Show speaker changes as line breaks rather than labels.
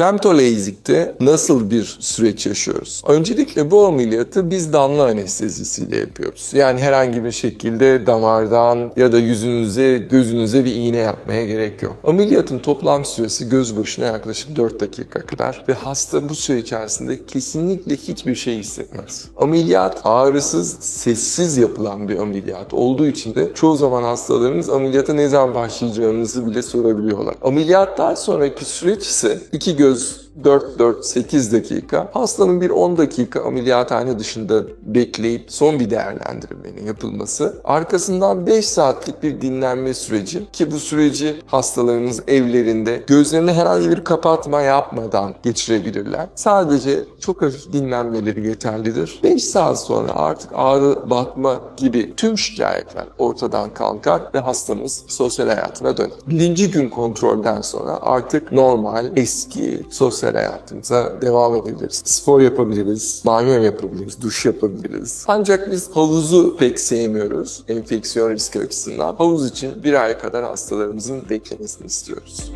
Femtolazik'te nasıl bir süreç yaşıyoruz? Öncelikle bu ameliyatı biz damla anestezisiyle yapıyoruz. Yani herhangi bir şekilde damardan ya da yüzünüze, gözünüze bir iğne yapmaya gerek yok. Ameliyatın toplam süresi göz başına yaklaşık 4 dakika kadar ve hasta bu süre içerisinde kesinlikle hiçbir şey hissetmez. Ameliyat ağrısız, sessiz yapılan bir ameliyat olduğu için de çoğu zaman hastalarımız ameliyata ne zaman başlayacağınızı bile sorabiliyorlar. Ameliyattan sonraki süreç ise iki göz Hebrews 4-4-8 dakika. Hastanın bir 10 dakika ameliyathane dışında bekleyip son bir değerlendirmenin yapılması. Arkasından 5 saatlik bir dinlenme süreci ki bu süreci hastalarımız evlerinde gözlerini herhangi bir kapatma yapmadan geçirebilirler. Sadece çok hafif dinlenmeleri yeterlidir. 5 saat sonra artık ağrı, batma gibi tüm şikayetler ortadan kalkar ve hastamız sosyal hayatına döner. Birinci gün kontrolden sonra artık normal, eski sosyal hayatımıza devam edebiliriz. Spor yapabiliriz, banyo yapabiliriz, duş yapabiliriz. Ancak biz havuzu pek sevmiyoruz enfeksiyon riski açısından. Havuz için bir ay kadar hastalarımızın beklemesini istiyoruz.